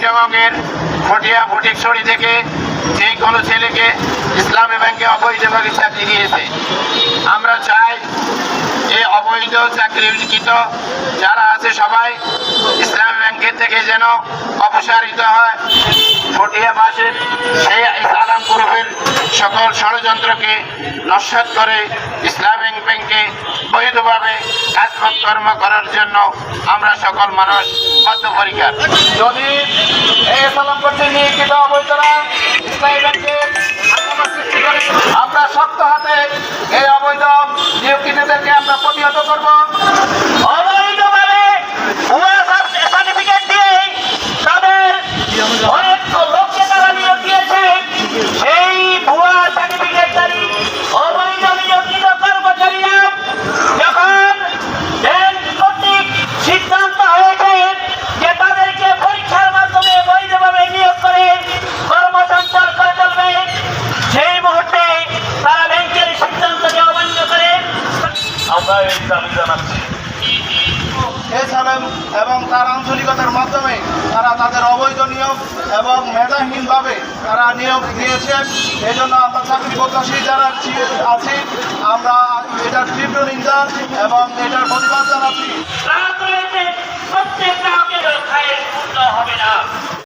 চিটগঙ্গের ফটিয়া ফটিকছড়ি থেকে যে কোনো ছেলেকে ইসলামী ব্যাংকে অবৈধ অবৈধভাবে চাকরি দিয়েছে। আমরা চাই এই অবৈধ চাকরিকৃত যারা আছে সবাই ইসলামী ব্যাংকের থেকে যেন অপসারিত হয়। ফটিয়া বাসের সেই ইসলাম গ্রুপের সকল ষড়যন্ত্রকে নস্বাত করে ইসলামিক ব্যাংকে বৈধভাবে কাজকর্ম করার জন্য আমরা সকল মানুষ বদ্ধপরিকার। যদি এই আমরা শক্ত হাতে এই অবৈধ নিয়োগকৃতদেরকে আমরা প্রতিহত করব। অবৈধভাবে সার্টিফিকেট দিয়ে তাদের আমরা জানাচ্ছি এছাড়াও এবং তার আঞ্চলিকতার মাধ্যমে তারা তাদের অবৈধ নিয়োগ এবং মেধাহীনভাবে তারা নিয়োগ দিয়েছেন এই জন্য আমরা চাকরি প্রত্যাশী যারা আছি আমরা এটার তীব্র নিন্দা এবং এটার প্রতিবাদ জানাচ্ছি।